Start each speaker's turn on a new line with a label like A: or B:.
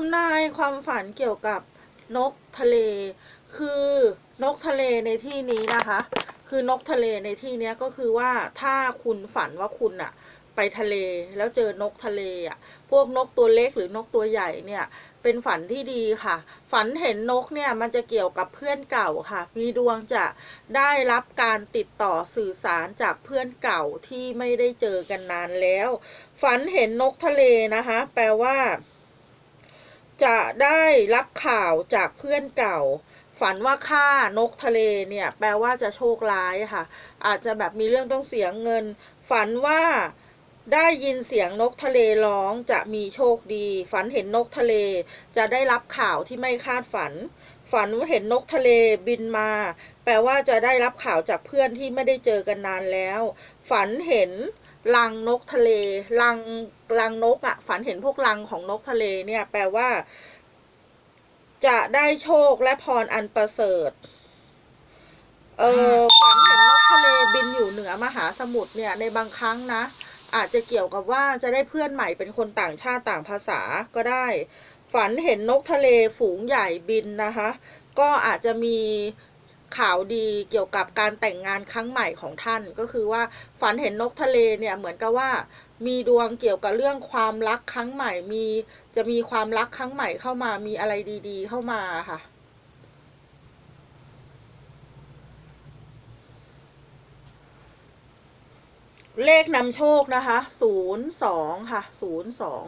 A: ทำนายความฝันเกี่ยวกับนกทะเล คือนกทะเลในที่นี้นะคะ คือนกทะเลในที่นี้ก็คือว่าถ้าคุณฝันว่าคุณอะไปทะเลแล้วเจอนกทะเลอะพวกนกตัวเล็กหรือนกตัวใหญ่เนี่ย เป็นฝันที่ดีค่ะ ฝันเห็นนกเนี่ยมันจะเกี่ยวกับเพื่อนเก่าค่ะ มีดวงจะได้รับการติดต่อสื่อสารจากเพื่อนเก่าที่ไม่ได้เจอกันนานแล้ว ฝันเห็นนกทะเลนะคะ แปลว่า จะได้รับข่าวจากเพื่อนเก่า ฝันว่าฆ่านกทะเลเนี่ย แปลว่าจะโชคร้ายค่ะ อาจจะแบบมีเรื่องต้องเสียเงิน ฝันว่าได้ยินเสียงนกทะเลร้องจะมีโชคดี ฝันเห็นนกทะเล จะได้รับข่าวที่ไม่คาดฝัน ฝันว่าเห็นนกทะเลบินมา แปลว่าจะได้รับข่าวจากเพื่อนที่ไม่ได้เจอกันนานแล้ว ฝันเห็น รังนกทะเลรังรังนกอะ่ะ ฝันเห็นพวกรังของนกทะเลเนี่ย แปลว่า จะได้โชคและพรอันประเสริฐ เออฝันเห็นนกทะเลบินอยู่เหนือมหาสมุทรเนี่ย ในบางครั้งนะอาจจะเกี่ยวกับว่าจะได้เพื่อนใหม่เป็นคนต่างชาติต่างภาษาก็ได้ ฝันเห็นนกทะเลฝูงใหญ่บินนะคะ ก็อาจจะมี ข่าวดีเกี่ยวกับการแต่งงานครั้งใหม่ของท่าน ก็คือว่าฝันเห็นนกทะเลเนี่ยเหมือนกับว่า มีดวงเกี่ยวกับเรื่องความรักครั้งใหม่ มีจะมีความรักครั้งใหม่เข้ามามีอะไรดี ๆ เข้ามาค่ะเลขนำโชคนะคะ ศูนย์สองค่ะ ศูนย์สอง